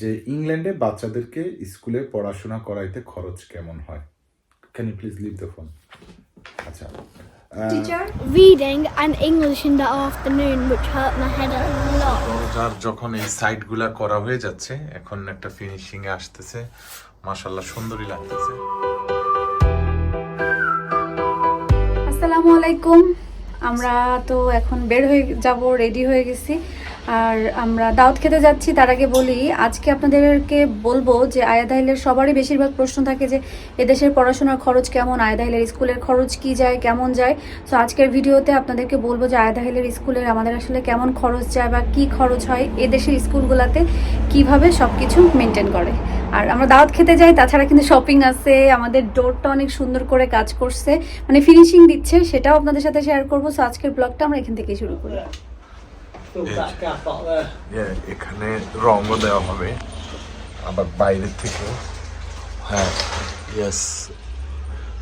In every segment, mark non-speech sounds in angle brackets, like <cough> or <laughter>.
যে ইংল্যান্ডে বাচ্চাদেরকে স্কুলে পড়াশোনা করাইতে খরচ কেমন হয়? Can you please leave the phone আচ্ছা Teacher? Reading and English in the afternoon, which hurt my head a lot. দরজার যখন এই সাইডগুলা করা হয়ে যাচ্ছে এখন একটা ফিনিশিং এ আসতেছে। মাশাল্লাহ সুন্দরই লাগতেছে। আসসালামু আলাইকুম। আমরা তো এখন বের হয়ে যাব রেডি হয়ে গেছি। আর আমরা দাওয়াত খেতে যাচ্ছি, তার আগে বলি, আজকে আপনাদেরকে বলব যে আয়াদাইলের সবারই বেশিরভাগ প্রশ্ন থাকে যে এদেশের পড়াশোনার খরচ কেমন আয়াদাইলের স্কুলের খরচ কি যায়, কেমন যায়? সো আজকের ভিডিওতে আপনাদেরকে বলব যে আয়াদাইলের স্কুলের আমাদের আসলে কেমন খরচ যায় বা কি খরচ হয়, এদেশের স্কুলগুলোতে কীভাবে সব কিছু মেনটেন করে। আর আমরা দাওয়াত খেতে যাই, তাছাড়া কিন্তু শপিং আছে, আমাদের ডোরটা অনেক সুন্দর করে কাজ করছে মানে ফিনিশিং দিচ্ছে, সেটাও আপনাদের সাথে শেয়ার করব। সো আজকের ব্লগটা আমরা এখান থেকেই শুরু করি। এখানে রঙও দেওয়া হবে। আবার বাইরে থেকে। হ্যাঁ ইয়েস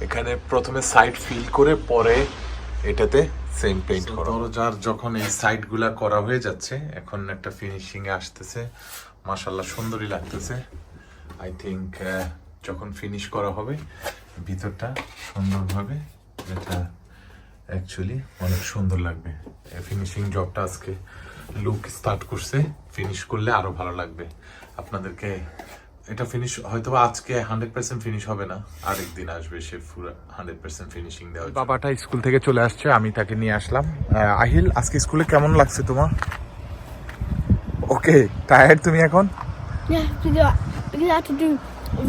এখানে প্রথমে সাইড ফিল করে পরে এটাতে সেম পেইন্ট করা। দরজার যখন এই সাইডগুলা করা হয়ে যাচ্ছে এখন একটা ফিনিশিং এ আসতেছে। মাশাল্লাহ সুন্দরই লাগতেছে। আই থিংক যখন ফিনিশ করা হবে ভিতরটা সুন্দরভাবে এটা অ্যাকচুয়ালি অনেক সুন্দর লাগবে। ফিনিশিং জবটা আজকে লুক স্টার্ট করছে ফিনিশ করলে আরও ভালো লাগবে। আপনাদেরকে এটা ফিনিশ হয়তো আজকে হান্ড্রেড পার্সেন্ট ফিনিশ হবে না আরেক দিন আসবে সে পুরো হান্ড্রেড পার্সেন্ট ফিনিশিং দেওয়া বাবাটা স্কুল থেকে চলে আসছে আমি তাকে নিয়ে আসলাম। আহ, আহিল আজকে স্কুলে কেমন লাগছে তোমার? ওকে টায়ার্ড তুমি এখন? Yeah, because because I had to do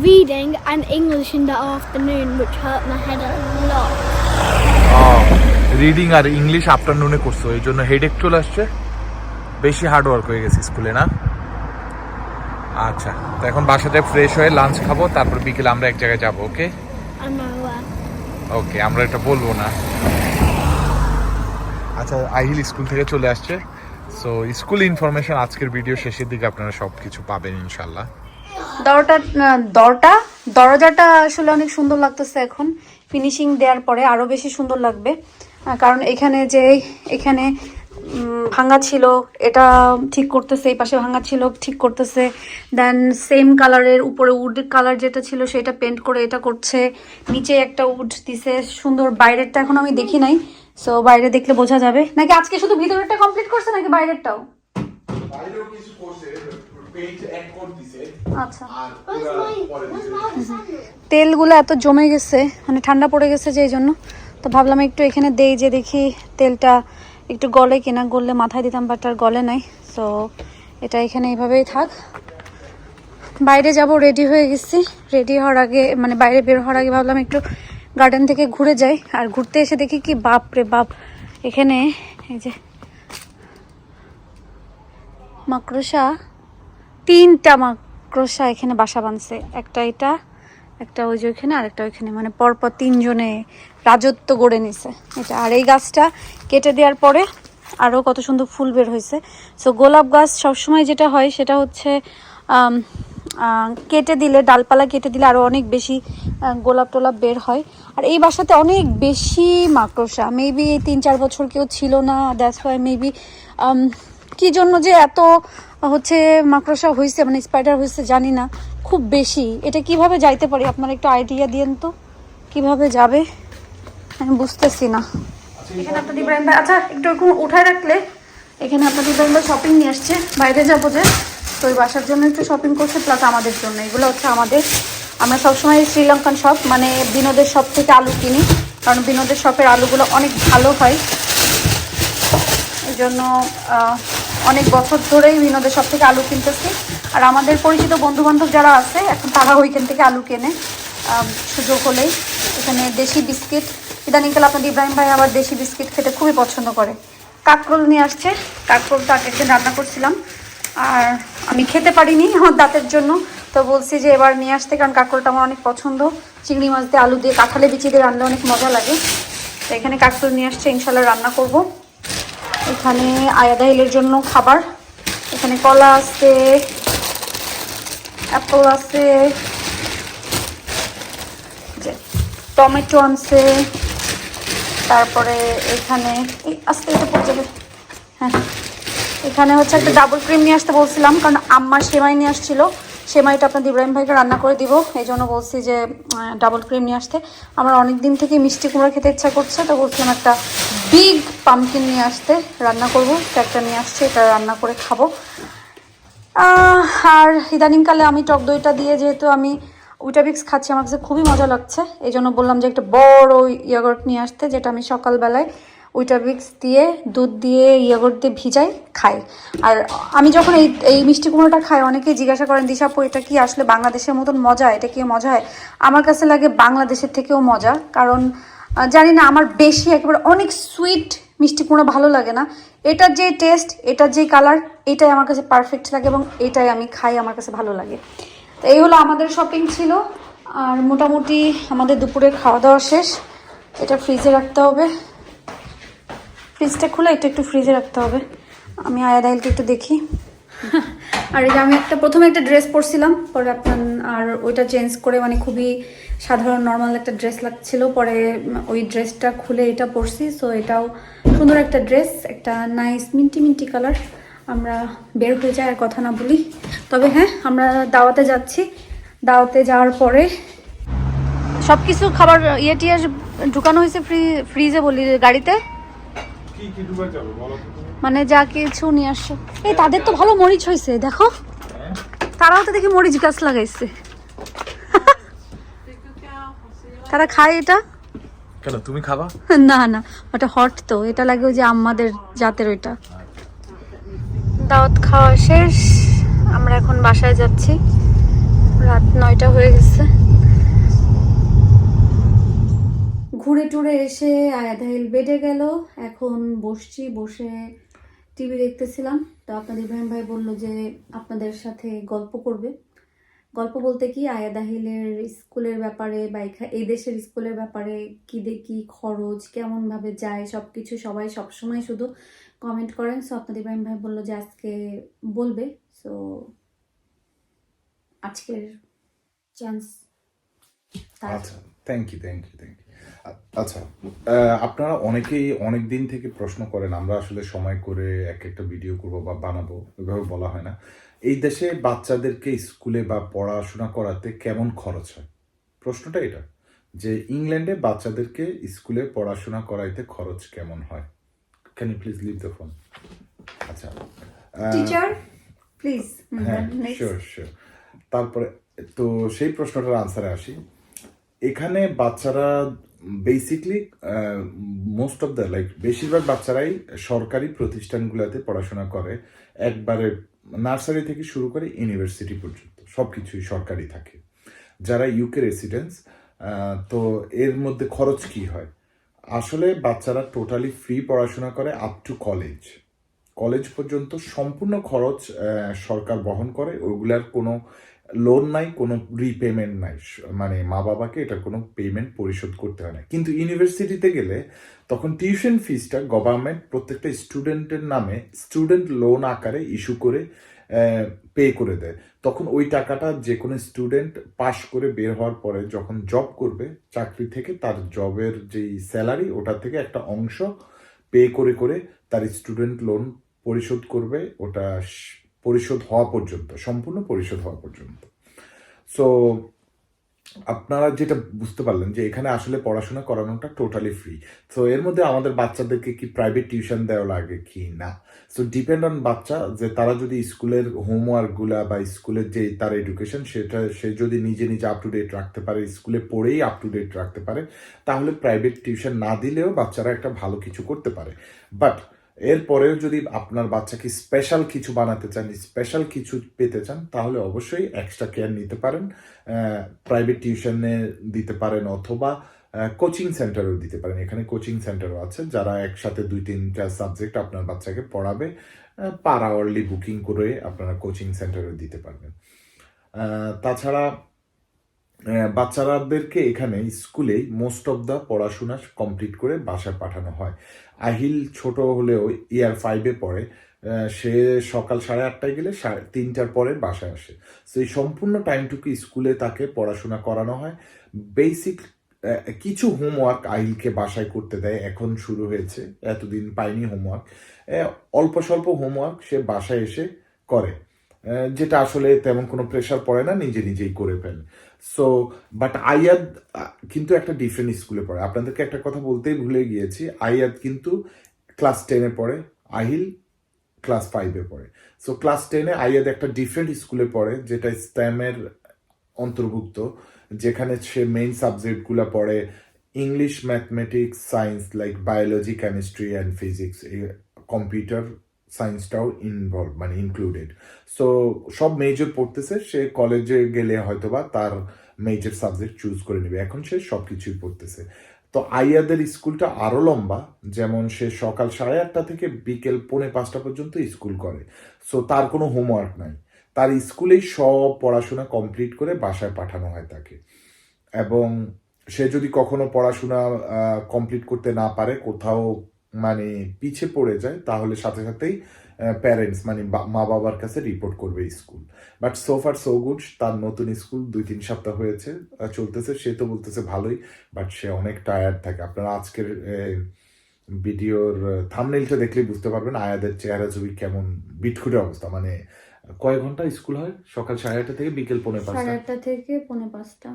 reading and English in the afternoon, which hurt my head a lot. Reading R English আফটারনুনে করছ এই জন্য হেডেক চলে আসছে। বেশি হার্ড ওয়ার্ক হয়ে গেছে স্কুলে না? আচ্ছা তো এখন বাসাতে ফ্রেশ হয়ে লাঞ্চ খাব তারপর বিকেলে আমরা এক জায়গায় যাব ওকে ওকে আমরা এটা বলব না। আচ্ছা আহিল স্কুল থেকে চলে আসছে। সো স্কুল ইনফরমেশন আজকের ভিডিও শেষের দিকে আপনারা সব কিছু পাবেন ইনশাল্লাহ দরটা দরটা দরজাটা আসলে অনেক সুন্দর লাগতেছে এখন। ফিনিশিং দেওয়ার পরে আরও বেশি সুন্দর লাগবে। কারণ এখানে যে এখানে ভাঙা ছিল এটা ঠিক করতেছে এই পাশে ভাঙা ছিল ঠিক করতেছে। দেন সেম কালারের উপরে উড কালার যেটা ছিল সেটা পেন্ট করে এটা করছে। নিচে একটা উড দিছে সুন্দর। বাইরেরটা এখন আমি দেখি নাই সো বাইরে দেখলে বোঝা যাবে। নাকি আজকে শুধু ভিতরেরটা কমপ্লিট করছে নাকি বাইরেরটাও? আচ্ছা। তেলগুলো এত জমে গেছে মানে ঠান্ডা পড়ে গেছে যে এই জন্য। তো ভাবলাম একটু এখানে দেই যে দেখি তেলটা একটু গলে কিনা, গললে মাথায় দিতাম বাট আর গলে নাই। তো এটা এখানে এইভাবেই থাক। বাইরে যাব রেডি হয়ে গেছি। রেডি হওয়ার আগে মানে বাইরে বের হওয়ার আগে ভাবলাম একটু গার্ডেন থেকে ঘুরে যাই। আর ঘুরতে এসে দেখি কি, বাপ রে বাপ। এখানে এই যে মাকড়সা, তিনটা মাকড়সা এখানে বাসা বাঁধছে। একটা এটা একটা ওই যে ওইখানে আর একটা ওইখানে মানে পরপর তিনজনে রাজত্ব গড়ে নিছে। এটা, আর এই গাছটা কেটে দেওয়ার পরে আরও কত সুন্দর ফুল বের হয়েছে। সো গোলাপ গাছ সবসময় যেটা হয়, সেটা হচ্ছে কেটে দিলে, ডালপালা কেটে দিলে আরও অনেক বেশি গোলাপ টোলাপ বের হয়। আর এই বাসাতে অনেক বেশি মাকড়সা। মেবি এই তিন চার বছর কেউ ছিল না দ্যাটস ওয়াই মেবি কি জন্য যে এত, হচ্ছে, মাকড়সা হয়েছে মানে স্পাইডার হয়েছে জানি না। খুব বেশি। এটা কীভাবে যাইতে পারি? আপনারা একটু আইডিয়া দিয়েন তো। কীভাবে যাবে? আমি বুঝতেছি না। এখানে আপনার ইব্রাহিম ভাই আচ্ছা একটু এরকম উঠায় রাখলে এখানে আপনার ইব্রাহিম ভাই শপিং নিয়ে আসছে। বাইরে যাব যে। তো ওই বাসার জন্য একটু শপিং করছে প্লাস আমাদের জন্য। এগুলো হচ্ছে আমাদের। আমরা সবসময় শ্রীলঙ্কান শপ মানে বিনোদের শপ থেকে আলু কিনি। কারণ বিনোদের শপের আলুগুলো অনেক ভালো হয়। এই জন্য অনেক বছর ধরেই বিনোদের শপ থেকে আলু কিনতেছি। আর আমাদের পরিচিত বন্ধু বান্ধব যারা আছে, এখন তারা ওইখান থেকে আলু কেনে সুযোগ হলেই। এখানে দেশি বিস্কিট, ইদানিংকাল আপনাদের ইব্রাহিম ভাই আবার দেশি বিস্কিট খেতে খুবই পছন্দ করে। কাকরোল নিয়ে আসছে কাকরোলটা আগের রান্না করছিলাম। আর আমি খেতে পারিনি আমার দাঁতের জন্য, তো বলছি যে এবার নিয়ে আসতে, কারণ কাকরোলটা আমার অনেক পছন্দ। চিংড়ি মাছ দিয়ে আলু দিয়ে কাঁঠালে বিচি দিয়ে রান্না অনেক মজা লাগে। তো এখানে কাকরোল নিয়ে আসছে ইনশাল্লাহ রান্না করব। এখানে আয়াদা হিলের জন্য খাবার। এখানে কলা আছে অ্যাপল আছে টমেটো আনছে, তারপরে এখানে আস্তে এটা পড়ে যাবে। হ্যাঁ এখানে হচ্ছে একটা ডাবল ক্রিম নিয়ে আসতে বলছিলাম, কারণ আম্মা সেমাই নিয়ে আসছিল। সেমাইটা আপনার ইব্রাহিম ভাইকে রান্না করে দিব, এই জন্য বলছি যে ডাবল ক্রিম নিয়ে আসতে। আমার অনেক দিন থেকে মিষ্টি কুমড়া খেতে ইচ্ছা করছে, তো বলছিলাম একটা বিগ পামকিন নিয়ে আসতে, রান্না করব তো একটা নিয়ে আসছে, এটা রান্না করে খাব। আর ইদানিংকালে আমি টক দইটা দিয়ে যেহেতু আমি উইটাবিক্স খাচ্ছি, আমার কাছে খুবই মজা লাগছে। এই জন্য বললাম যে একটা বড় ইয়াগর্ট নিয়ে আসতে, যেটা আমি সকালবেলায় উইটাবিক্স দিয়ে, দুধ দিয়ে ইয়াগর্ট দিয়ে ভিজাই, খাই। আর আমি যখন এই এই মিষ্টি কুমড়োটা খাই অনেকেই জিজ্ঞাসা করেন দিশাপু এটা কি আসলে বাংলাদেশের মতন মজা? এটা কি মজা? হয় আমার কাছে লাগে বাংলাদেশের থেকেও মজা, কারণ জানি না, আমার বেশি একেবারে অনেক সুইট মিষ্টি কুমড়ো ভালো লাগে না। এটার যে টেস্ট এটার যে কালার এটাই আমার কাছে পারফেক্ট লাগে এবং এটাই আমি খাই, আমার কাছে ভালো লাগে। তো এই হলো আমাদের শপিং ছিল। আর মোটামুটি আমাদের দুপুরে খাওয়া দাওয়া শেষ। এটা ফ্রিজে রাখতে হবে। ফ্রিজটা খুলে এটা একটু ফ্রিজে রাখতে হবে। আমি আয়াদাইলকে একটু দেখি। <laughs> আর এই যে আমি একটা, প্রথমে একটা ড্রেস পরছিলাম, পরে আপনার, আর ওইটা চেঞ্জ করে মানে খুবই সাধারণ নর্মাল একটা ড্রেস লাগছিল। পরে ওই ড্রেসটা খুলে এটা পরছি সো এটাও সুন্দর একটা ড্রেস একটা নাইস মিন্টি মিন্টি কালার আমরা বের হয়ে যাই, আর কথা না বলি। তবে হ্যাঁ আমরা দাওয়াতে যাচ্ছি। দাওয়াতে যাওয়ার পরে সব কিছু খাবার ইয়ে টিয়ে ঢুকানো হয়েছে ফ্রি ফ্রিজে বলি, গাড়িতে? মানে যা কিছু নিয়ে আসছো এই তাদের তো ভালো মরিচ হয়েছে দেখো। তারাও তো দেখি মরিচ গাছ লাগাইছে। তারা খায় এটা? কেন তুমি খাবা? না না ওটা হট তো এটা লাগে যে আমাদের জাতের ওইটা। দাওয়াত খাওয়া শেষ আমরা এখন বাসায় যাচ্ছি। রাত নয়টা হয়ে গেছে। ঘুরে টুরে এসে আয়াধাইল বেডে গেল এখন বসছি বসে টিভি দেখতেছিলাম, তো আপনাদের ইব্রাহিম ভাই বলল যে আপনাদের সাথে গল্প করবে। গল্প বলতে কি আয়াদাহিলের স্কুলের ব্যাপারে বা এই দেশের স্কুলের ব্যাপারে কি দেখি খরচ কেমন ভাবে যায় সব কিছু সবাই সবসময় শুধু কমেন্ট করেন। সো আপনাদের ইব্রাহিম ভাই বলল যে আজকে বলবে। সো আজকের চান্স আচ্ছা। Thank you thank you thank you আচ্ছা আপনারা অনেকেই অনেক দিন থেকে প্রশ্ন করেন আমরা আসলে সময় করে এক একটা ভিডিও করব বা বানাবো এভাবে বলা হয় না। এই দেশে বাচ্চাদেরকে স্কুলে বা পড়াশোনা করাতে কেমন খরচ হয়? প্রশ্নটা এটা যে ইংল্যান্ডে বাচ্চাদেরকে স্কুলে পড়াশোনা করাইতে খরচ কেমন হয়? Can you please leave the phone আচ্ছা টিচার প্লিজ হ্যাঁ শিওর শিওর তারপরে তো সেই প্রশ্নটার আনসারে আসি। এখানে বাচ্চারা basically most of the like বেশিরভাগ বাচ্চারাই সরকারি প্রতিষ্ঠানগুলোতে পড়াশোনা করে, একবারে নার্সারি থেকে শুরু করে ইউনিভার্সিটি পর্যন্ত সব কিছুই সরকারি থাকে। যারা ইউকে রেসিডেন্স তো এর মধ্যে খরচ কি হয়? আসলে বাচ্চারা টোটালি ফ্রি পড়াশোনা করে আপ টু কলেজ কলেজ পর্যন্ত সম্পূর্ণ খরচ সরকার বহন করে, ওগুলার কোনো লোন নাই, কোনো রিপেমেন্ট নাই। মানে মা বাবাকে এটা কোনো পেমেন্ট পরিশোধ করতে হয় না। কিন্তু ইউনিভার্সিটিতে গেলে তখন টিউশন ফিসটা গভর্নমেন্ট প্রত্যেকটা স্টুডেন্টের নামে স্টুডেন্ট লোন আকারে ইস্যু করে পে করে দেয়। তখন ওই টাকাটা যে কোনো স্টুডেন্ট পাশ করে বের হওয়ার পরে যখন জব করবে, চাকরি থেকে তার জবের যেই স্যালারি ওটা থেকে একটা অংশ পে করে করে তার স্টুডেন্ট লোন পরিশোধ করবে, ওটা পরিশোধ হওয়া পর্যন্ত, সম্পূর্ণ পরিশোধ হওয়া পর্যন্ত। সো আপনারা যেটা বুঝতে পারলেন যে এখানে আসলে পড়াশোনা করানোটা টোটালি ফ্রি তো এর মধ্যে আমাদের বাচ্চাদেরকে কি প্রাইভেট টিউশন দেওয়া লাগে কি না? সো ডিপেন্ড অন বাচ্চা যে তারা যদি স্কুলের হোমওয়ার্কগুলা বা স্কুলের যে তার এডুকেশন সেটা সে যদি নিজে নিজে আপ টু ডেট রাখতে পারে, স্কুলে পড়েই আপ টু ডেট রাখতে পারে, তাহলে প্রাইভেট টিউশন না দিলেও বাচ্চারা একটা ভালো কিছু করতে পারে। বাট এরপরেও যদি আপনার বাচ্চাকে স্পেশাল কিছু বানাতে চান স্পেশাল কিছু পেতে চান, তাহলে অবশ্যই এক্সট্রা কেয়ার নিতে পারেন। প্রাইভেট টিউশনে দিতে পারেন অথবা কোচিং সেন্টারেও দিতে পারেন। এখানে কোচিং সেন্টারও আছে, যারা একসাথে দুই তিনটা সাবজেক্ট আপনার বাচ্চাকে পড়াবে পার আওয়ারলি বুকিং করে আপনারা কোচিং সেন্টারেও দিতে পারবেন। তাছাড়া বাচ্চারাদেরকে এখানে স্কুলেই মোস্ট অফ দ্য পড়াশোনা কমপ্লিট করে বাসায় পাঠানো হয়। আহিল ছোট হলেও ইয়ার ফাইভে পড়ে সে সকাল সাড়ে আটটায় গেলে সাড়ে তিনটার পরে বাসায় আসে। তো এই সম্পূর্ণ টাইমটুকু স্কুলে তাকে পড়াশোনা করানো হয়। বেসিক কিছু হোমওয়ার্ক আহিলকে বাসায় করতে দেয়। এখন শুরু হয়েছে, এতদিন পাইনি হোমওয়ার্ক অল্প স্বল্প হোমওয়ার্ক সে বাসায় এসে করে যেটা আসলে তেমন কোনো প্রেশার পড়ে না, নিজে নিজেই করে ফেলে। সো বাট আয়াদ কিন্তু একটা ডিফারেন্ট স্কুলে পড়ে। আপনাদেরকে একটা কথা বলতেই ভুলে গিয়েছি। আয়াদ কিন্তু ক্লাস টেনে পড়ে, আহিল ক্লাস ফাইভে পড়ে। সো ক্লাস টেনে আয়াদ একটা ডিফারেন্ট স্কুলে পড়ে, যেটা স্ট্যামের অন্তর্ভুক্ত, যেখানে সে মেইন সাবজেক্টগুলো পড়ে English mathematics science like biology chemistry and physics computer সায়েন্সটাও involve মানে ইনক্লুডেড সো সব মেজর পড়তেছে, সে কলেজে গেলে হয়তোবা তার মেজর সাবজেক্ট চুজ করে নেবে। এখন সে সব কিছুই পড়তেছে। তো আইয়াদের স্কুলটা আরও লম্বা, যেমন সে সকাল সাড়ে আটটা থেকে বিকেল পৌনে পাঁচটা পর্যন্ত স্কুল করে। সো তার কোনো হোমওয়ার্ক নাই। তার স্কুলেই সব পড়াশোনা কমপ্লিট করে বাসায় পাঠানো হয় তাকে। এবং সে যদি কখনো পড়াশোনা কমপ্লিট করতে না পারে, কোথাও মানে পিছে পড়ে যায়, তাহলে সাথে সাথেই প্যারেন্টস মানে মা বাবার কাছে রিপোর্ট করবে school but so far so good তার নতুন স্কুল দুই তিন সপ্তাহ হয়েছে চলতেছে, সে তো বলতেছে ভালোই বাট সে অনেক টায়ার্ড থাকে। আপনারা আজকের ভিডিওর থামনেলটা দেখলেই বুঝতে পারবেন আয়াদের চেহারা ছবি কেমন, বিটখুটে অবস্থা। মানে কয় ঘণ্টা স্কুল হয়? সকাল সাড়ে আটটা থেকে বিকেল পৌনে সাড়ে পাঁচটা থেকে পৌনে পাঁচটা।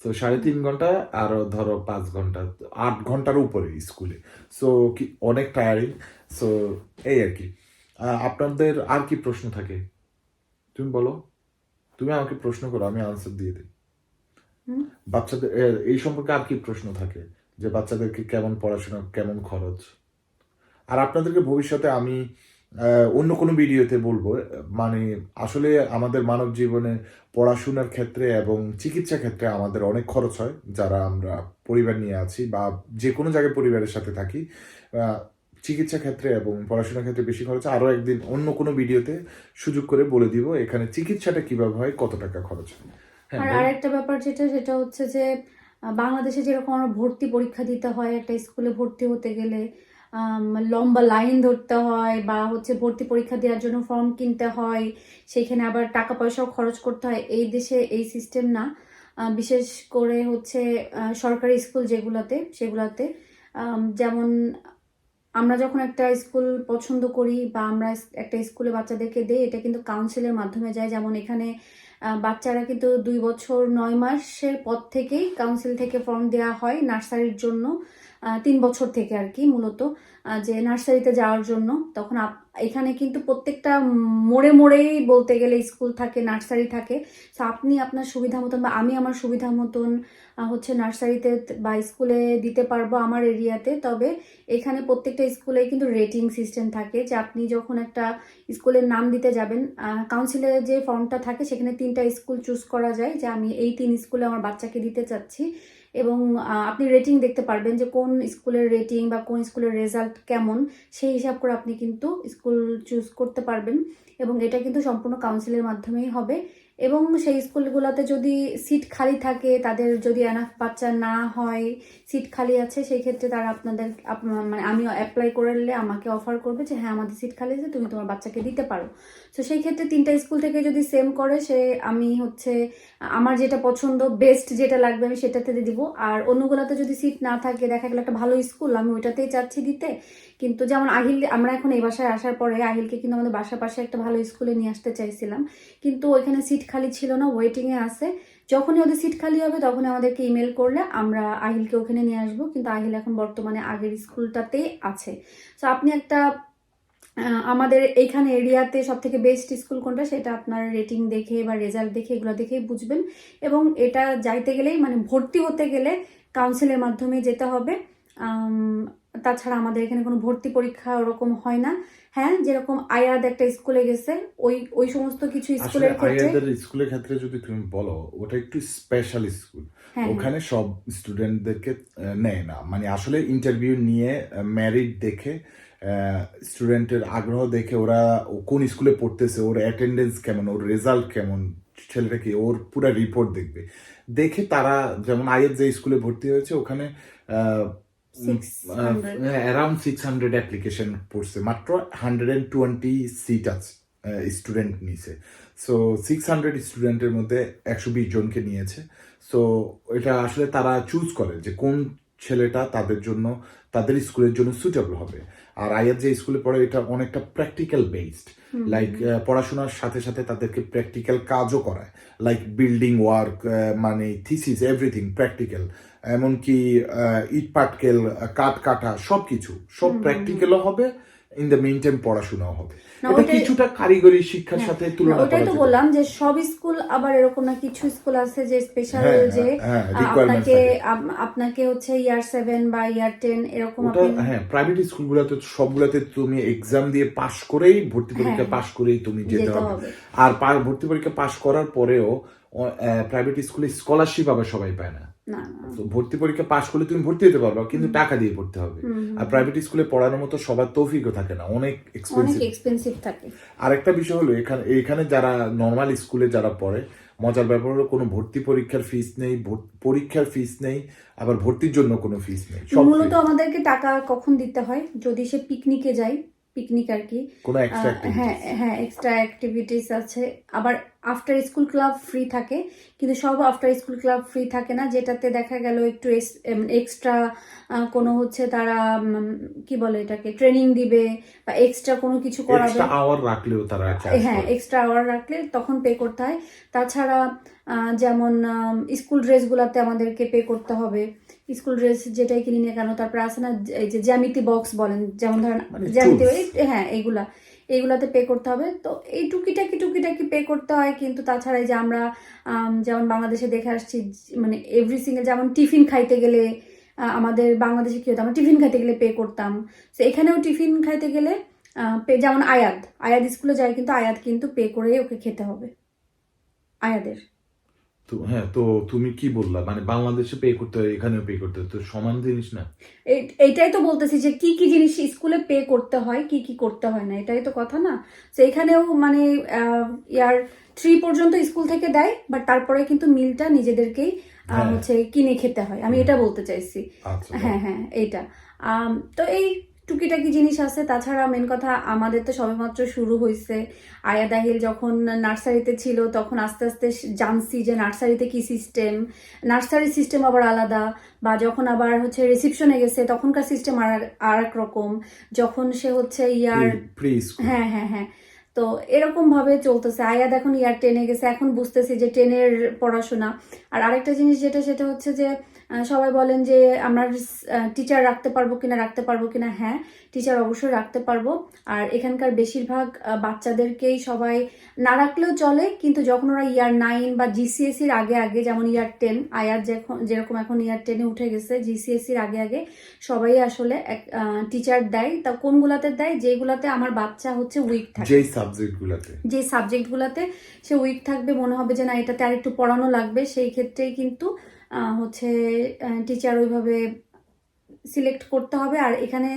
তো সাড়ে তিন ঘণ্টা আরও ধরো পাঁচ ঘণ্টা আট ঘণ্টার উপরে স্কুলে। সো কি অনেক টায়ারিং সো এই আর কি। আপনাদের আর কি প্রশ্ন থাকে? তুমি বলো। তুমি আমাকে প্রশ্ন করো আমি আনসার দিয়ে দিই। বাচ্চাদের এই সম্পর্কে আর কি প্রশ্ন থাকে? যে বাচ্চাদেরকে কেমন পড়াশোনা কেমন খরচ? আর আপনাদেরকে ভবিষ্যতে আমি অন্য কোনো ভিডিওতে বলব মানে আসলে আমাদের মানব জীবনে পড়াশোনার ক্ষেত্রে এবং চিকিৎসা ক্ষেত্রে আমাদের অনেক খরচ হয় যারা আমরা পরিবার নিয়ে আছি বা যে কোনো জায়গায় পরিবারের সাথে থাকি চিকিৎসা ক্ষেত্রে এবং পড়াশোনার ক্ষেত্রে বেশি খরচ আরও একদিন অন্য কোনো ভিডিওতে সুযোগ করে বলে দিব এখানে চিকিৎসাটা কীভাবে হয় কত টাকা খরচ হয় হ্যাঁ আর। আরেকটা ব্যাপার যেটা সেটা হচ্ছে যে বাংলাদেশে যেরকম আমরা ভর্তি পরীক্ষা দিতে হয় একটা স্কুলে ভর্তি হতে গেলে লম্বা লাইন ধরতে হয় বা হচ্ছে ভর্তি পরীক্ষা দেওয়ার জন্য ফর্ম কিনতে হয়, সেখানে আবার টাকা পয়সাও খরচ করতে হয়। এই দেশে এই সিস্টেম না। বিশেষ করে হচ্ছে সরকারি স্কুল যেগুলাতে, সেগুলাতে যেমন আমরা যখন একটা স্কুল পছন্দ করি বা আমরা একটা স্কুলে বাচ্চাদেরকে দেই, এটা কিন্তু কাউন্সিলের মাধ্যমে যায়। যেমন এখানে বাচ্চারা কিন্তু দুই বছর নয় মাসের পর থেকেই কাউন্সিল থেকে ফর্ম দেওয়া হয় নার্সারির জন্য। তিন বছর থেকে আর কি মূলত যে নার্সারিতে যাওয়ার জন্য। তখন এখানে কিন্তু প্রত্যেকটা মোড়ে মোড়েই বলতে গেলে স্কুল থাকে, নার্সারি থাকে। তো আপনি আপনার সুবিধা মতন বা আমি আমার সুবিধা মতন হচ্ছে নার্সারিতে বা স্কুলে দিতে পারব আমার এরিয়াতে। তবে এখানে প্রত্যেকটা স্কুলে কিন্তু রেটিং সিস্টেম থাকে যে আপনি যখন একটা স্কুলের নাম দিতে যাবেন কাউন্সিলের যে ফর্মটা থাকে সেখানে তিনটা স্কুল চুজ করা যায় যে আমি এই তিন স্কুলে আমার বাচ্চাকে দিতে চাচ্ছি। এবং আপনি রেটিং দেখতে পারবেন যে কোন স্কুলের রেটিং বা কোন স্কুলের রেজাল্ট কেমন, সেই হিসাব করে আপনি কিন্তু স্কুল চুজ করতে পারবেন এবং এটা কিন্তু সম্পূর্ণ কাউন্সিলের মাধ্যমেই হবে। এবং সেই স্কুলগুলোতে যদি সিট খালি থাকে, তাদের যদি এনাফ বাচ্চা না হয়, সিট খালি আছে, সেই ক্ষেত্রে তারা আপনাদের মানে আমি অ্যাপ্লাই করলে আমাকে অফার করবে যে হ্যাঁ আমাদের সিট খালি আছে, তুমি তোমার বাচ্চাকে দিতে পারো। তো সেই ক্ষেত্রে তিনটা স্কুল থেকে যদি সেম করে, সে, আমি হচ্ছে, আমার যেটা পছন্দ বেস্ট যেটা লাগবে, আমি সেটাতে দিব। আর অন্যগুলোতে যদি সিট না থাকে, দেখা গেলো একটা ভালো স্কুল, আমি ওইটাতেই চাচ্ছি দিতে। কিন্তু যেমন আহিল, আমরা এখন এই বাসায় আসার পরে আহিলকে কিন্তু আমাদের বাসার পাশে একটা ভালো স্কুলে নিয়ে আসতে চাইছিলাম। কিন্তু ওইখানে সিট খালি ছিল না ওয়েটিংয়ে আছে। যখনই ওদের সিট খালি হবে তখনই আমাদেরকে ইমেল করলে আমরা আহিলকে ওখানে নিয়ে আসব। কিন্তু আহিল এখন বর্তমানে আগের স্কুলটাতেই আছে। তো আপনি একটা আমাদের এইখানে এরিয়াতে সব থেকে বেস্ট স্কুল কোনটা সেটা আপনার রেটিং দেখে বা রেজাল্ট দেখে এগুলো দেখেই বুঝবেন। এবং এটা যাইতে গেলেই মানে ভর্তি হতে গেলে কাউন্সিলের মাধ্যমে যেতে হবে। তাছাড়া আমাদের এখানে কোনো ভর্তি পরীক্ষা ওরকম হয় না। হ্যাঁ যেরকম আয়াদ একটা স্কুলে গেছে ওই ওই সমস্ত কিছু স্কুলের ক্ষেত্রে স্কুলের ক্ষেত্রে যদি তুমি বলো ওটা একটু স্পেশাল স্কুল হ্যাঁ ওখানে সব স্টুডেন্টদেরকে নেয় না। মানে আসলে ইন্টারভিউ নিয়ে ম্যারিট দেখে স্টুডেন্টের আগ্রহ দেখে ওরা কোন স্কুলে পড়তেছে ওর অ্যাটেন্ডেন্স কেমন ওর রেজাল্ট কেমন ছেলেটা কি ওর পুরো রিপোর্ট দেখবে। দেখে তারা যেমন আয়ের যে স্কুলে ভর্তি হয়েছে ওখানে 600 অ্যারাউন্ড সিক্স হান্ড্রেড অ্যাপ্লিকেশন পড়ছে। মাত্র হান্ড্রেড অ্যান্ড টোয়েন্টি সিট আছে স্টুডেন্ট নিছে। সো সিক্স হান্ড্রেড স্টুডেন্টের মধ্যে একশো বিশ জনকে নিয়েছে। সো এটা আসলে তারা চুজ করে যে কোন ছেলেটা তাদের জন্য তাদের স্কুলের জন্য সুটেবল হবে। আর আয়াত যে স্কুলে পড়ে এটা অনেকটা প্র্যাকটিক্যাল বেসড লাইক পড়াশোনার সাথে সাথে তাদেরকে প্র্যাকটিক্যাল কাজও করায়। লাইক বিল্ডিং ওয়ার্ক মানে থিসিস এভরিথিং প্র্যাকটিক্যাল এমনকি ইট পাটকেল কাঠ কাটা সব কিছু সব প্র্যাকটিক্যালও হবে ইন দ্য মেইন টাইম পড়াশোনাও হবে। এটা কিছুটা কারিগরি শিক্ষার সাথে তুলনা করা ওটাই তো বললাম যে সব স্কুল আবার এরকম না কিছু স্কুল আছে যে স্পেশাল হ্যাঁ, যে হ্যাঁ, আপনাকে আপনাকে হচ্ছে ইয়ার সেভেন বা ইয়ার টেন এরকম ওটা আপনি হ্যাঁ প্রাইভেট স্কুলগুলোতে সবগুলোতে তুমি এক্সাম দিয়ে পাশ করেই ভর্তি পরীক্ষা হ্যাঁ। পাশ করেই তুমি যেতে হবে। আর ভর্তি পরীক্ষা পাশ করার পরেও প্রাইভেট স্কুলে স্কলারশিপ আবার সবাই পায় না। তো ভর্তি পরীক্ষা পাশ করলে তুমি ভর্তি হতে পারবা কিন্তু টাকা দিয়ে পড়তে হবে। আর প্রাইভেট স্কুলে পড়ানোর মতো সবার তৌফিকও থাকে না অনেক এক্সপেন্সিভ এক্সপেন্সিভ থাকে। আরেকটা বিষয় হলো এখানে এখানে যারা নর্মাল স্কুলে যারা পড়ে মজার ব্যাপার হলো কোনো ভর্তি পরীক্ষার ফিস নেই পরীক্ষার ফিস নেই আবার ভর্তির জন্য কোনো ফিস নেই মূলত আমাদেরকে টাকা কখন দিতে হয়? যদি সে পিকনিকে যায় পিকনিক আর কি হ্যাঁ হ্যাঁ এক্সট্রা অ্যাক্টিভিটিস আছে। আবার আফটার স্কুল ক্লাব ফ্রি থাকে কিন্তু সব আফটার স্কুল ক্লাব ফ্রি থাকে না যেটাতে দেখা গেল একটু এক্সট্রা কোনো হচ্ছে তারা কি বলে এটাকে ট্রেনিং দিবে বা এক্সট্রা কোনো কিছু করাবে। আওয়ার রাখলেও তারা হ্যাঁ এক্সট্রা আওয়ার রাখলে তখন পে করতে হয়। তাছাড়া যেমন স্কুল ড্রেসগুলোতে আমাদেরকে পে করতে হবে। স্কুল ড্রেস যেটাই কিনি না কেন তারপরে আছে না এই যে জ্যামিতি বক্স বলেন যেমন ধরেন মানে জ্যামিতি। হ্যাঁ এইগুলা। এইগুলাতে পে করতে হবে। তো এই টুকিটাকি টুকিটাকি পে করতে হয় কিন্তু তাছাড়া এই যে আমরা যেমন বাংলাদেশে দেখে আসছি মানে এভরি সিঙ্গেল যেমন টিফিন খাইতে গেলে আমাদের বাংলাদেশে কী হতো? আমরা টিফিন খাইতে গেলে পে করতাম। তো এখানেও টিফিন খাইতে গেলে পে- যেমন আয়াত। আয়াত স্কুলে যায় কিন্তু আয়াত কিন্তু পে করে ওকে খেতে হবে। আয়াদের তো হ্যাঁ তো তুমি কি বললা? মানে বাংলাদেশে পে করতে হয় এখানেও পে করতে হয় তো সমান জিনিস না? এই- এইটাই তো বলতেছি যে কি কি জিনিস স্কুলে পে করতে হয় কি কি করতে হয় না এটাই তো কথা না? তো এখানেও মানে ইয়ার থ্রি পর্যন্ত স্কুল থেকে দেয় বাট তারপরে কিন্তু মিলটা নিজেদেরকেই হ্যাঁ। হচ্ছে কিনে খেতে হয়। আমি এটা বলতে চাইছি। আচ্ছা। হ্যাঁ হ্যাঁ এইটা। তো এই টুকিটাকি জিনিস আছে। তাছাড়া মেন কথা আমাদের তো সবেমাত্র শুরু হয়েছে আয়া দাহিল যখন নার্সারিতে ছিল তখন আস্তে আস্তে জানছি যে নার্সারিতে কি সিস্টেম নার্সারি সিস্টেম আবার আলাদা বা যখন আবার হচ্ছে রিসিপশনে গেছে তখনকার সিস্টেম আর আর এক রকম। যখন সে হচ্ছে ইয়ার হ্যাঁ হ্যাঁ হ্যাঁ। তো এরকম ভাবে চলতেছে। আয়াদ এখন ইয়ার টেনে গেছে, এখন বুঝতেছি যে টেনের পড়াশোনা। আর আরেকটা জিনিস যেটা, সেটা হচ্ছে যে সবাই বলেন যে আমরা টিচার রাখতে পারব কিনা, রাখতে পারব কিনা হ্যাঁ। টিচার অবশ্যই রাখতে পারব। আর এখানকার বেশিরভাগ বাচ্চাদেরকেই সবাই না রাখলেও চলে কিন্তু যখন ওরা ইয়ার নাইন বা জিসিএসির আগে আগে যেমন ইয়ার টেন আয়ার যখন যেরকম এখন ইয়ার টেনে উঠে গেছে জিসিএসির আগে আগে সবাই আসলে এক টিচার দেয়। তা কোনগুলাতে দেয়? যেগুলাতে আমার বাচ্চা হচ্ছে উইক থাকে। যেই সাবজেক্ট গুলাতে। যে সাবজেক্টগুলোতে সে উইক থাকবে মনে হবে যে না এটাতে আর একটু পড়ানো লাগবে। সেই ক্ষেত্রেই কিন্তু হচ্ছে টিচার ওইভাবে সিলেক্ট করতে হবে। আর এখানে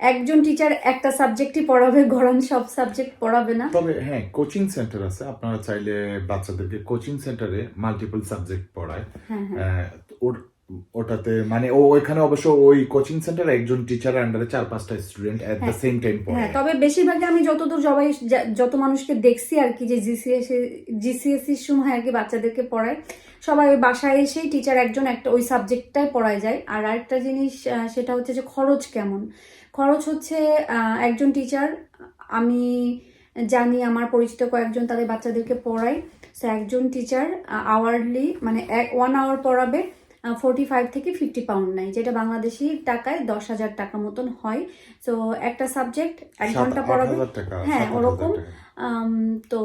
একজন টিচার একটা সাবজেক্টই পড়াবে গরম সব সাবজেক্ট পড়াবে না। তবে হ্যাঁ কোচিং সেন্টার আছে। আপনারা চাইলে বাচ্চাদেরকে কোচিং সেন্টারে মাল্টিপল সাবজেক্ট পড়ায়। হ্যাঁ হ্যাঁ। ওর- ওটাতে মানে ও এখানে অবশ্য ওই কোচিং সেন্টারে একজন টিচার আন্ডারে চার পাঁচটা স্টুডেন্ট এট দ্য হ্যাঁ। সেম টাইম হ্যাঁ পড়ায় তবে বেশিরভাগই আমি যতদূর সবাই যত মানুষকে দেখছি আর কি যে জিসিএসসি জিসিএসসির সময় আর কি বাচ্চাদেরকে পড়ায় সবাই ওই বাসায় এসেই টিচার একজন একটা ওই সাবজেক্টটাই পড়ায় যায়। আর আরেকটা জিনিস সেটা হচ্ছে যে খরচ কেমন? খরচ হচ্ছে একজন টিচার আমি জানি আমার পরিচিত কয়েকজন তাদের বাচ্চাদেরকে পড়ায় সো একজন টিচার আওয়ারলি মানে এক ওয়ান আওয়ার পড়াবে ফোরটি ফাইভ থেকে ফিফটি পাউন্ড নেয় যেটা বাংলাদেশি টাকায় দশ হাজার টাকা মতন হয় তো একটা সাবজেক্ট এক ঘণ্টা পড়াবে হ্যাঁ, ওরকম। তো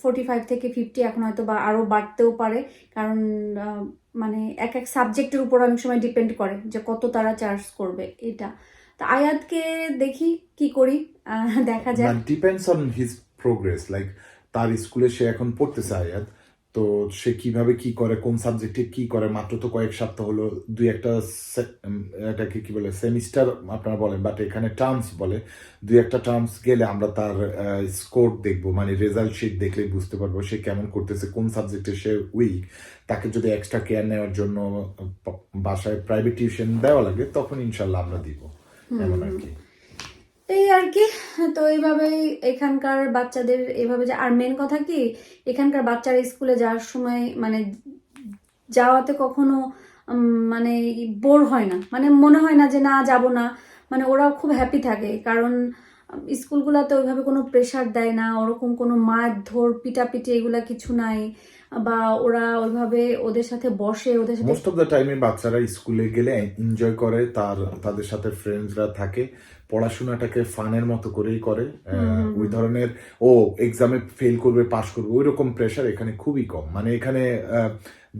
ফোরটি ফাইভ থেকে ফিফটি এখন হয়তো বা আরও বাড়তেও পারে কারণ মানে এক এক সাবজেক্টের উপর অনেক সময় ডিপেন্ড করে যে কত তারা চার্জ করবে এটা আয়াতকে দেখি কি করি দেখা মানে depends on his progress like তার স্কুলে সে এখন পড়তেছে আয়াত, তো সে কীভাবে কি করে, কোন সাবজেক্টে কি করে, মাত্র তো কয়েক সপ্তাহ হলো, দুই একটা এটাকে কি বলে সেমিস্টার আপনারা বলেন বাট এখানে টার্মস বলে, দুই একটা টার্মস গেলে আমরা তার স্কোর দেখব মানে রেজাল্ট শিট দেখলে বুঝতে পারব সে কেমন করতেছে, কোন সাবজেক্টে সে উইক তাকে যদি এক্সট্রা কেয়ার নেওয়ার জন্য, বাসায় প্রাইভেট টিউশন দেওয়া লাগে, তখন ইনশাল্লাহ আমরা দিব। এমন আর কি। এই আর কি তো এইভাবেই এখানকার বাচ্চাদের এভাবে যে আর মেন কথা কি এখানকার বাচ্চারা স্কুলে যাওয়ার সময় মানে যাওয়াতে কখনো মানে বোর হয় না। মানে মনে হয় না যে না যাব না। মানে ওরাও খুব হ্যাপি থাকে। কারণ স্কুলগুলোতে ওইভাবে কোনো প্রেশার দেয় না ওরকম কোনো মারধর পিটাপিটি এগুলা কিছু নাই। বা ওরা ওইভাবে ওদের সাথে বসে ওদের সাথে মোস্ট অফ দ্য টাইমে বাচ্চারা স্কুলে গেলে এনজয় করে তার তাদের সাথে ফ্রেন্ডসরা থাকে পড়াশোনাটাকে ফানের মতো করেই করে ওই ধরনের ও এক্সামে ফেল করবে পাশ করবে ওই রকম প্রেশার এখানে খুবই কম। মানে এখানে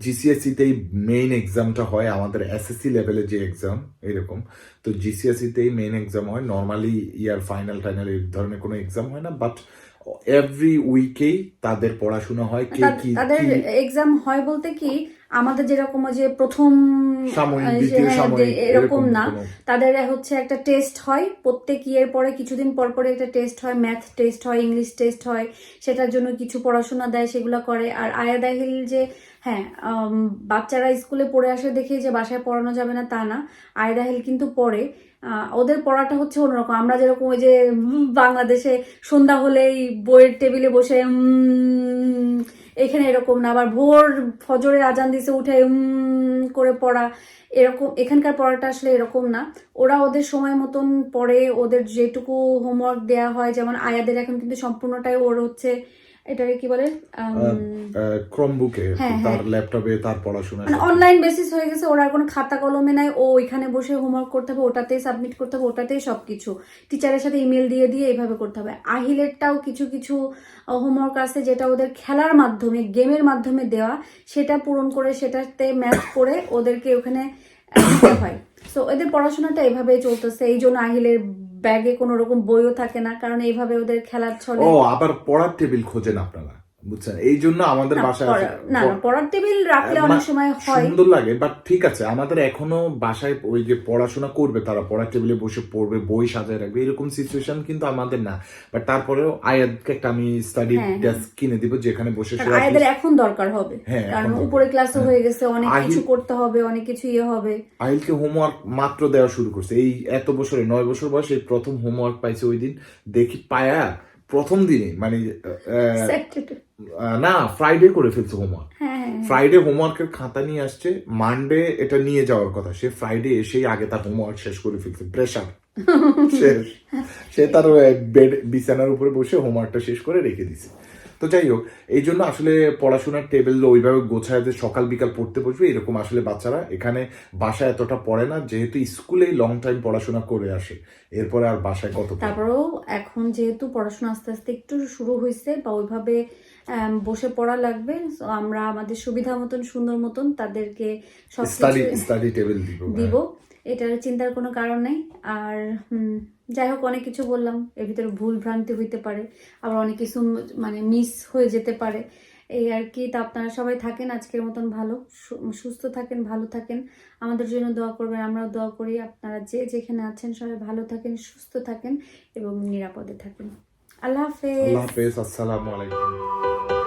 জিসিএসসি তেই মেইন এক্সামটা হয় আমাদের এসএসসি লেভেলে যে এক্সাম এরকম। তো জিসিএসসি তেই মেইন এক্সাম হয় নর্মালি ইয়ার ফাইনাল টাইনাল এই ধরনের কোনো এক্সাম হয় না বাট এভরি উইকেই তাদের পড়াশোনা হয় কে কি তাদের এক্সাম হয় বলতে কি আমাদের যেরকম যে প্রথম হ্যাঁ, এরকম না। তাদের হচ্ছে একটা টেস্ট হয় প্রত্যেক ইয়ের পরে কিছুদিন পর পরে একটা টেস্ট হয় ম্যাথ টেস্ট হয় ইংলিশ টেস্ট হয় সেটার জন্য কিছু পড়াশোনা দেয় সেগুলো করে। আর আয়াদাহিল যে হ্যাঁ বাচ্চারা স্কুলে পড়ে আসে দেখে যে বাসায় পড়ানো যাবে না তা না। আয়দাহিল কিন্তু পড়ে। ওদের পড়াটা হচ্ছে অন্যরকম। আমরা যেরকম ওই যে বাংলাদেশে সন্ধ্যা হলেই বইয়ের টেবিলে বসে এখানে এরকম না। আবার ভোর ফজরের আজান দিছে, উঠে করে পড়া, এরকম এখানকার পড়াটা আসলে এরকম না। ওরা ওদের সময় মতন পড়ে, ওদের যেটুকু হোমওয়ার্ক দেয়া হয়, যেমন আয়াদের এখন কিন্তু সম্পূর্ণটাই ওর হচ্ছে এটাকে কি বলে? ক্রমবুকে হ্যাঁ, তার ল্যাপটপে তার পড়াশোনা মানে অনলাইন বেসিস হয়ে গেছে ওরা আর কোনো খাতা কলমে নাই ও ওইখানে বসে হোমওয়ার্ক করতে হবে ওটাতেই সাবমিট করতে হবে ওটাতেই সবকিছু। টিচারের সাথে ইমেল দিয়ে দিয়ে এইভাবে করতে হবে। আহিলেরটাও কিছু কিছু হোমওয়ার্ক আছে যেটা ওদের খেলার মাধ্যমে গেমের মাধ্যমে দেওয়া সেটা পূরণ করে সেটাতে ম্যাচ করে ওদেরকে ওখানে <coughs> হয়। সো এদের পড়াশোনাটা এভাবেই চলতেছে এই জন্য আহিলের ব্যাগে কোনো রকম বইও থাকে না, কারণ এইভাবে ওদের খেলার ছলে ও, আবার পড়ার টেবিল খোঁজেন আপনারা। বুঝছেন? এই জন্য আমাদের বাসায় না না পড়ার টেবিল রাখলে অনেক সময় হয়। সুন্দর লাগে বাট ঠিক আছে আমাদের এখনও বাসায় ওই যে পড়াশোনা করবে তারা পড়ার টেবিলে বসে পড়বে বই সাজায় রাখবে এরকম সিচুয়েশন কিন্তু আমাদের না। বাট তারপরেও আয়াতকে একটা আমি স্টাডি হ্যাঁ, হ্যাঁ। ডেস্ক কিনে দিব যেখানে বসে সে আয়াদের এখন দরকার হবে। হ্যাঁ, কারণ উপরে ক্লাসে হয়ে গেছে অনেক কিছু করতে হবে অনেক কিছু ইয়ে হবে। আহিলকে হোমওয়ার্ক মাত্র দেওয়া শুরু করছে। এই এত বছরে নয় বছর বয়সে প্রথম হোমওয়ার্ক পাইছে ওই দিন। দেখি পায়া প্রথম দিনে মানে না ফ্রাইডে করে ফেলছে হোমওয়ার্ক ফ্রাইডে হোমওয়ার্কের খাতা নিয়ে আসছে মানডে এটা নিয়ে যাওয়ার কথা। সে ফ্রাইডে এসেই আগে তার হোমওয়ার্ক শেষ করে ফেলছে প্রেশার <laughs> শেষ সে তার বেড বিছানার উপরে বসে হোমওয়ার্কটা শেষ করে রেখে দিছে। তো যাই হোক এই জন্য আসলে পড়াশোনার টেবিল ওইভাবে গোছায় যে সকাল বিকাল পড়তে বসবে এরকম আসলে বাচ্চারা এখানে বাসায় এতটা পড়ে না যেহেতু স্কুলেই লং টাইম পড়াশোনা করে আসে। এরপরে আর বাসায় কত তারপরেও এখন যেহেতু পড়াশোনা আস্তে আস্তে একটু শুরু হয়েছে বা ওইভাবে বসে পড়া লাগবে আমরা আমাদের সুবিধা মতন সুন্দর মতন তাদেরকে স্টাডি স্টাডি টেবিল দিব দিব। এটার চিন্তার কোনো কারণ নেই। আর যাই হোক, অনেক কিছু বললাম। এর ভিতরে ভুল ভ্রান্তি হইতে পারে, আবার অনেক কিছু মানে মিস হয়ে যেতে পারে। এই আর কি, তা আপনারা সবাই থাকেন, আজকের মতন ভালো। সুস্থ থাকেন, ভালো থাকেন। আমাদের জন্য দোয়া করবেন, আমরাও দোয়া করি। আপনারা যে যেখানে আছেন, সবাই ভালো থাকেন, সুস্থ থাকেন এবং নিরাপদে থাকেন। আল্লাহ হাফেজ। আল্লাহ হাফেজ, আসসালামু আলাইকুম।